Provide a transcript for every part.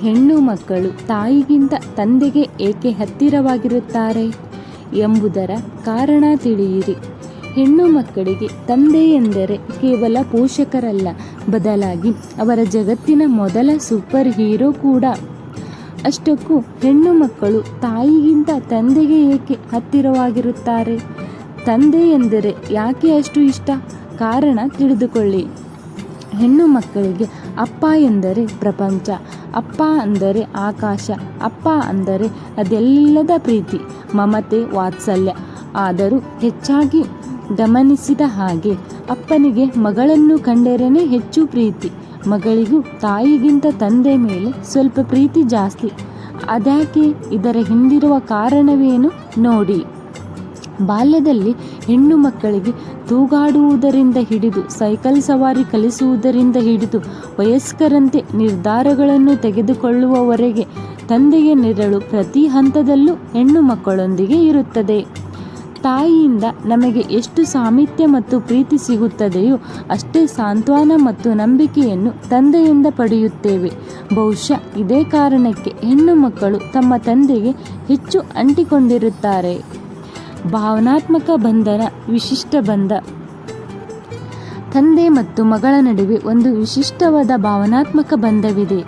ಹೆಣ್ಣು ಮಕ್ಕಳು ತಾಯಿಗಿಂತ ತಂದೆಗೆ ಏಕೆ ಹತ್ತಿರವಾಗಿರುತ್ತಾರೆ ಎಂಬುದರ ಕಾರಣ ತಿಳಿಯಿರಿ. ಹೆಣ್ಣು ಮಕ್ಕಳಿಗೆ ತಂದೆ ಎಂದರೆ ಕೇವಲ ಪೋಷಕರಲ್ಲ, ಬದಲಾಗಿ ಅವರ ಜಗತ್ತಿನ ಮೊದಲ ಸೂಪರ್ ಹೀರೋ ಕೂಡ. ಅಷ್ಟಕ್ಕೂ ಹೆಣ್ಣು ಮಕ್ಕಳು ತಾಯಿಗಿಂತ ತಂದೆಗೆ ಏಕೆ ಹತ್ತಿರವಾಗಿರುತ್ತಾರೆ? ತಂದೆ ಎಂದರೆ ಯಾಕೆ ಅಷ್ಟು ಇಷ್ಟ? ಕಾರಣ ತಿಳಿದುಕೊಳ್ಳಿ. ಹೆಣ್ಣು ಮಕ್ಕಳಿಗೆ ಅಪ್ಪ ಎಂದರೆ ಪ್ರಪಂಚ ಅಪ್ಪ ಅಂದರೆ ಆಕಾಶ, ಅಪ್ಪ ಅಂದರೆ ಅದೆಲ್ಲದ ಪ್ರೀತಿ, ಮಮತೆ, ವಾತ್ಸಲ್ಯ. ಆದರೂ ಹೆಚ್ಚಾಗಿ ಗಮನಿಸಿದ ಹಾಗೆ ಅಪ್ಪನಿಗೆ ಮಗಳನ್ನು ಕಂಡರೇನೆ ಹೆಚ್ಚು ಪ್ರೀತಿ. ಮಗಳಿಗೂ ತಾಯಿಗಿಂತ ತಂದೆ ಮೇಲೆ ಸ್ವಲ್ಪ ಪ್ರೀತಿ ಜಾಸ್ತಿ. ಅದ್ಯಾಕೆ? ಇದರ ಹಿಂದಿರುವ ಕಾರಣವೇನು? ನೋಡಿ. ಬಾಲ್ಯದಲ್ಲಿ ಹೆಣ್ಣು ಮಕ್ಕಳಿಗೆ ತೂಗಾಡುವುದರಿಂದ ಹಿಡಿದು, ಸೈಕಲ್ ಸವಾರಿ ಕಲಿಸುವುದರಿಂದ ಹಿಡಿದು, ವಯಸ್ಕರಂತೆ ನಿರ್ಧಾರಗಳನ್ನು ತೆಗೆದುಕೊಳ್ಳುವವರೆಗೆ ತಂದೆಯ ನೆರಳು ಪ್ರತಿ ಹಂತದಲ್ಲೂ ಹೆಣ್ಣು ಮಕ್ಕಳೊಂದಿಗೆ ಇರುತ್ತದೆ. ತಾಯಿಯಿಂದ ನಮಗೆ ಎಷ್ಟು ಸಾಮೀಪ್ಯ ಮತ್ತು ಪ್ರೀತಿ ಸಿಗುತ್ತದೆಯೋ ಅಷ್ಟೇ ಸಾಂತ್ವನ ಮತ್ತು ನಂಬಿಕೆಯನ್ನು ತಂದೆಯಿಂದ ಪಡೆಯುತ್ತೇವೆ. ಬಹುಶಃ ಇದೇ ಕಾರಣಕ್ಕೆ ಹೆಣ್ಣು ಮಕ್ಕಳು ತಮ್ಮ ತಂದೆಗೆ ಹೆಚ್ಚು ಅಂಟಿಕೊಂಡಿರುತ್ತಾರೆ. ಭಾವನಾತ್ಮಕ ಬಂಧನ, ವಿಶಿಷ್ಟ ಬಂಧ. ತಂದೆ ಮತ್ತು ಮಗಳ ನಡುವೆ ಒಂದು ವಿಶಿಷ್ಟವಾದ ಭಾವನಾತ್ಮಕ ಬಂಧವಿದೆ.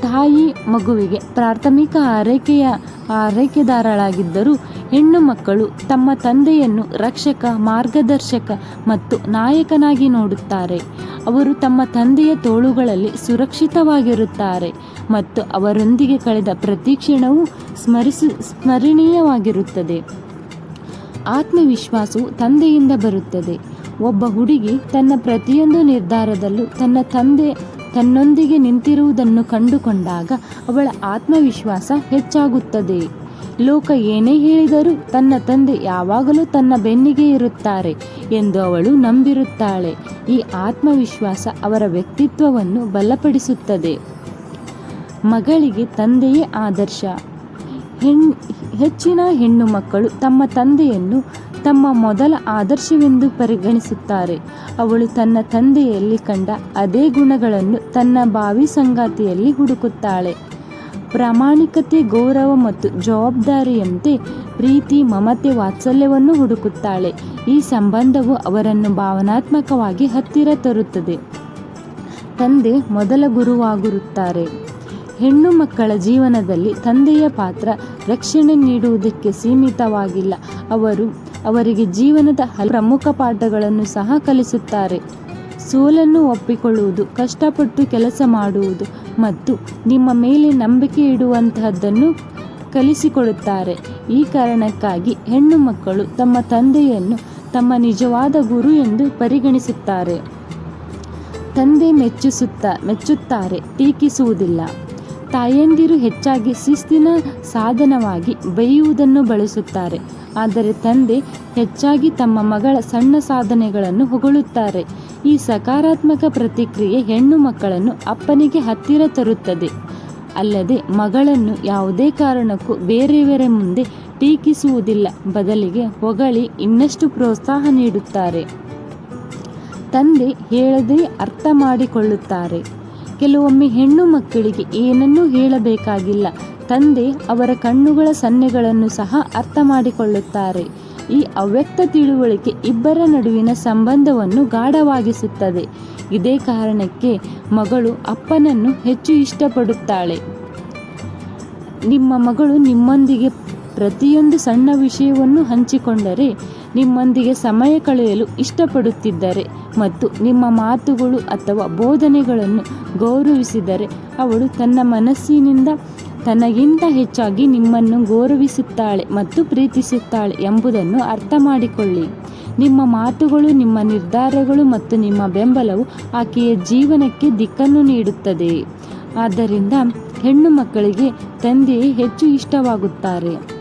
ತಾಯಿ ಮಗುವಿಗೆ ಪ್ರಾಥಮಿಕ ಆರೈಕೆಯ, ಆರೈಕೆದಾರಳಾಗಿದ್ದರೂ ಹೆಣ್ಣು ಮಕ್ಕಳು ತಮ್ಮ ತಂದೆಯನ್ನು ರಕ್ಷಕ, ಮಾರ್ಗದರ್ಶಕ ಮತ್ತು ನಾಯಕನಾಗಿ ನೋಡುತ್ತಾರೆ. ಅವರು ತಮ್ಮ ತಂದೆಯ ತೋಳುಗಳಲ್ಲಿ ಸುರಕ್ಷಿತವಾಗಿರುತ್ತಾರೆ ಮತ್ತು ಅವರೊಂದಿಗೆ ಕಳೆದ ಪ್ರತಿ ಕ್ಷಣವೂ ಸ್ಮರಿಸಿ, ಸ್ಮರಣೀಯವಾಗಿರುತ್ತದೆ. ಆತ್ಮವಿಶ್ವಾಸವು ತಂದೆಯಿಂದ ಬರುತ್ತದೆ. ಒಬ್ಬ ಹುಡುಗಿ ತನ್ನ ಪ್ರತಿಯೊಂದು ನಿರ್ಧಾರದಲ್ಲೂ ತನ್ನ ತಂದೆ ತನ್ನೊಂದಿಗೆ ನಿಂತಿರುವುದನ್ನು ಕಂಡುಕೊಂಡಾಗ ಅವಳ ಆತ್ಮವಿಶ್ವಾಸ ಹೆಚ್ಚಾಗುತ್ತದೆ. ಲೋಕ ಏನೇ ಹೇಳಿದರೂ ತನ್ನ ತಂದೆ ಯಾವಾಗಲೂ ತನ್ನ ಬೆನ್ನಿಗೆ ಇರುತ್ತಾರೆ ಎಂದು ಅವಳು ನಂಬಿರುತ್ತಾಳೆ. ಈ ಆತ್ಮವಿಶ್ವಾಸ ಅವರ ವ್ಯಕ್ತಿತ್ವವನ್ನು ಬಲಪಡಿಸುತ್ತದೆ. ಮಗಳಿಗೆ ತಂದೆಯೇ ಆದರ್ಶ. ಹೆಣ್ ಹೆಚ್ಚಿನ ಹೆಣ್ಣು ಮಕ್ಕಳು ತಮ್ಮ ತಂದೆಯನ್ನು ತಮ್ಮ ಮೊದಲ ಆದರ್ಶವೆಂದು ಪರಿಗಣಿಸುತ್ತಾರೆ. ಅವಳು ತನ್ನ ತಂದೆಯಲ್ಲಿ ಕಂಡ ಅದೇ ಗುಣಗಳನ್ನು ತನ್ನ ಬಾವಿ ಸಂಗಾತಿಯಲ್ಲಿ ಹುಡುಕುತ್ತಾಳೆ. ಪ್ರಾಮಾಣಿಕತೆ, ಗೌರವ ಮತ್ತು ಜವಾಬ್ದಾರಿಯಂತೆ ಪ್ರೀತಿ, ಮಮತೆ, ವಾತ್ಸಲ್ಯವನ್ನು ಹುಡುಕುತ್ತಾಳೆ. ಈ ಸಂಬಂಧವು ಅವರನ್ನು ಭಾವನಾತ್ಮಕವಾಗಿ ಹತ್ತಿರ ತರುತ್ತದೆ. ತಂದೆ ಮೊದಲ ಗುರುವಾಗಿರುತ್ತಾರೆ. ಹೆಣ್ಣು ಮಕ್ಕಳ ಜೀವನದಲ್ಲಿ ತಂದೆಯ ಪಾತ್ರ ರಕ್ಷಣೆ ನೀಡುವುದಕ್ಕೆ ಸೀಮಿತವಾಗಿಲ್ಲ. ಅವರು ಅವರಿಗೆ ಜೀವನದ ಪ್ರಮುಖ ಪಾಠಗಳನ್ನು ಸಹ ಕಲಿಸುತ್ತಾರೆ. ಸೋಲನ್ನು ಒಪ್ಪಿಕೊಳ್ಳುವುದು, ಕಷ್ಟಪಟ್ಟು ಕೆಲಸ ಮಾಡುವುದು ಮತ್ತು ನಿಮ್ಮ ಮೇಲೆ ನಂಬಿಕೆ ಇಡುವಂತಹದ್ದನ್ನು ಕಲಿಸಿಕೊಡುತ್ತಾರೆ ಈ ಕಾರಣಕ್ಕಾಗಿ ಹೆಣ್ಣು ಮಕ್ಕಳು ತಮ್ಮ ತಂದೆಯನ್ನು ತಮ್ಮ ನಿಜವಾದ ಗುರು ಎಂದು ಪರಿಗಣಿಸುತ್ತಾರೆ. ತಂದೆ ಮೆಚ್ಚಿಸುತ್ತ, ಮೆಚ್ಚುತ್ತಾರೆ, ಟೀಕಿಸುವುದಿಲ್ಲ. ತಾಯಂದಿರು ಹೆಚ್ಚಾಗಿ ಶಿಸ್ತಿನ ಸಾಧನವಾಗಿ ಬೈಯುವುದನ್ನು ಬಳಸುತ್ತಾರೆ. ಆದರೆ ತಂದೆ ಹೆಚ್ಚಾಗಿ ತಮ್ಮ ಮಗಳ ಸಣ್ಣ ಸಾಧನೆಗಳನ್ನು ಹೊಗಳುತ್ತಾರೆ. ಈ ಸಕಾರಾತ್ಮಕ ಪ್ರತಿಕ್ರಿಯೆ ಹೆಣ್ಣು ಮಕ್ಕಳನ್ನು ಅಪ್ಪನಿಗೆ ಹತ್ತಿರ ತರುತ್ತದೆ. ಅಲ್ಲದೆ ಮಗಳನ್ನು ಯಾವುದೇ ಕಾರಣಕ್ಕೂ ಬೇರೆಯವರ ಮುಂದೆ ಟೀಕಿಸುವುದಿಲ್ಲ. ಬದಲಿಗೆ ಹೊಗಳಿ ಇನ್ನಷ್ಟು ಪ್ರೋತ್ಸಾಹ ನೀಡುತ್ತಾರೆ. ತಂದೆ ಹೇಳದೆ ಅರ್ಥ ಮಾಡಿಕೊಳ್ಳುತ್ತಾರೆ. ಕೆಲವೊಮ್ಮೆ ಹೆಣ್ಣು ಮಕ್ಕಳಿಗೆ ಏನನ್ನೂ ಹೇಳಬೇಕಾಗಿಲ್ಲ. ತಂದೆ ಅವರ ಕಣ್ಣುಗಳ ಸನ್ನೆಗಳನ್ನು ಸಹ ಅರ್ಥ ಮಾಡಿಕೊಳ್ಳುತ್ತಾರೆ. ಈ ಅವ್ಯಕ್ತ ತಿಳುವಳಿಕೆ ಇಬ್ಬರ ನಡುವಿನ ಸಂಬಂಧವನ್ನು ಗಾಢವಾಗಿಸುತ್ತದೆ. ಇದೇ ಕಾರಣಕ್ಕೆ ಮಗಳು ಅಪ್ಪನನ್ನು ಹೆಚ್ಚು ಇಷ್ಟಪಡುತ್ತಾಳೆ. ನಿಮ್ಮ ಮಗಳು ನಿಮ್ಮೊಂದಿಗೆ ಪ್ರತಿಯೊಂದು ಸಣ್ಣ ವಿಷಯವನ್ನು ಹಂಚಿಕೊಂಡರೆ ನಿಮ್ಮೊಂದಿಗೆ ಸಮಯ ಕಳೆಯಲು ಇಷ್ಟಪಡುತ್ತಿದ್ದರೆ ಮತ್ತು ನಿಮ್ಮ ಮಾತುಗಳು ಅಥವಾ ಬೋಧನೆಗಳನ್ನು ಗೌರವಿಸಿದರೆ ಅವಳು ತನ್ನ ಮನಸ್ಸಿನಿಂದ ತನಗಿಂತ ಹೆಚ್ಚಾಗಿ ನಿಮ್ಮನ್ನು ಗೌರವಿಸುತ್ತಾಳೆ ಮತ್ತು ಪ್ರೀತಿಸುತ್ತಾಳೆ ಎಂಬುದನ್ನು ಅರ್ಥ ಮಾಡಿಕೊಳ್ಳಿ. ನಿಮ್ಮ ಮಾತುಗಳು, ನಿಮ್ಮ ನಿರ್ಧಾರಗಳು ಮತ್ತು ನಿಮ್ಮ ಬೆಂಬಲವು ಆಕೆಯ ಜೀವನಕ್ಕೆ ದಿಕ್ಕನ್ನು ನೀಡುತ್ತದೆ. ಆದ್ದರಿಂದ ಹೆಣ್ಣು ಮಕ್ಕಳಿಗೆ ತಂದೆಯೇ ಹೆಚ್ಚು ಇಷ್ಟವಾಗುತ್ತಾರೆ.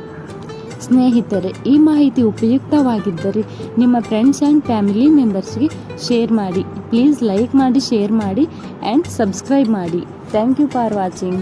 ಸ್ನೇಹಿತರೆ, ಈ ಮಾಹಿತಿ ಉಪಯುಕ್ತವಾಗಿದ್ದರೆ ನಿಮ್ಮ ಫ್ರೆಂಡ್ಸ್ ಆ್ಯಂಡ್ ಫ್ಯಾಮಿಲಿ ಮೆಂಬರ್ಸ್ಗೆ ಶೇರ್ ಮಾಡಿ. ಪ್ಲೀಸ್ ಲೈಕ್ ಮಾಡಿ ಶೇರ್ ಮಾಡಿ ಆ್ಯಂಡ್ ಸಬ್ಸ್ಕ್ರೈಬ್ ಮಾಡಿ. Thank you for watching